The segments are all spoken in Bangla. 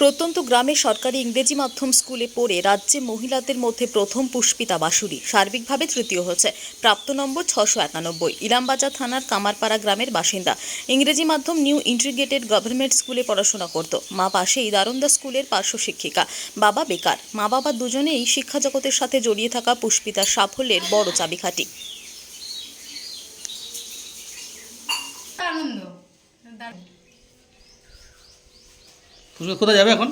প্রত্যন্ত গ্রামে সরকারি ইংরেজি মাধ্যম স্কুলে পড়ে রাজ্যে মহিলাদের মধ্যে প্রথম পুষ্পিতা বাসুরি সার্বিকভাবে তৃতীয় হয়েছে। প্রাপ্ত নম্বর ছশো একানব্বই, ইলামবাজার থানার কামারপাড়া গ্রামের বাসিন্দা। ইংরেজি মাধ্যম নিউ ইন্টিগ্রেটেড গভর্নমেন্ট স্কুলে পড়াশোনা করত। মা পাশেই দারুন্দা স্কুলের পার্শ্ব শিক্ষিকা। বাবা বেকার। মা বাবা দুজনেই শিক্ষা জগতের সাথে জড়িয়ে থাকা পুষ্পিতার সাফল্যের বড় চাবিকাঠি। আনন্দ। তুমি কোথায় যাবে এখন?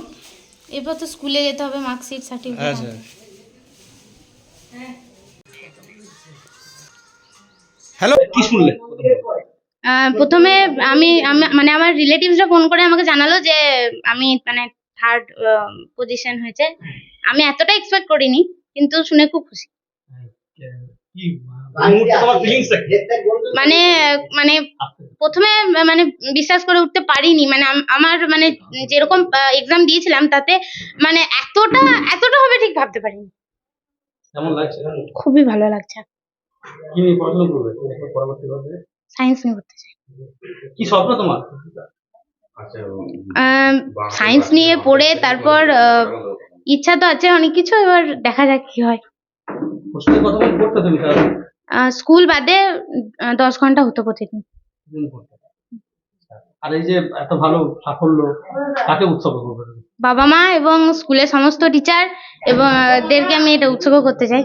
এরপর তো স্কুলে যেতে হবে মার্কশিট সার্টিফিকেট আচ্ছা হ্যালো কি শুনলে? প্রথমে আমি আমি- মানে আমার রিলেটিভসরা ফোন করে আমাকে জানালো যে আমি মানে থার্ড পজিশন হয়েছে। আমি এতটা এক্সপেক্ট করিনি কিন্তু শুনে খুব খুশি। মানে মানে প্রথমে মানে বিশ্বাস করে উঠতে পারিনি। মানে আমার মানে যেরকম এক্সাম দিয়েছিলাম তাতে মানে এতটা এতটা হবে ঠিক ভাবতে পারিনি। কেমন খুবই ভালো লাগছে। কি নিয়ে পড়াশোনা করবে? পরবর্তী করবে সায়েন্স নিয়ে করতে চাই। কি স্বপ্ন তোমার? সায়েন্স নিয়ে পড়ে তারপর ইচ্ছা তো আছে অনেক কিছু এবার দেখা যাক কি হয়। হোস্টেলে ঘণ্টা পড়তে তুমি স্কুল বাদে দশ ঘণ্টা হতো প্রতিদিন। আর এই যে এত ভালো সাফল্য কাকে উৎসর্গ করবে বাবা মা এবং স্কুলের সমস্ত টিচার এবং দেরকে আমি এটা উৎসর্গ করতে চাই।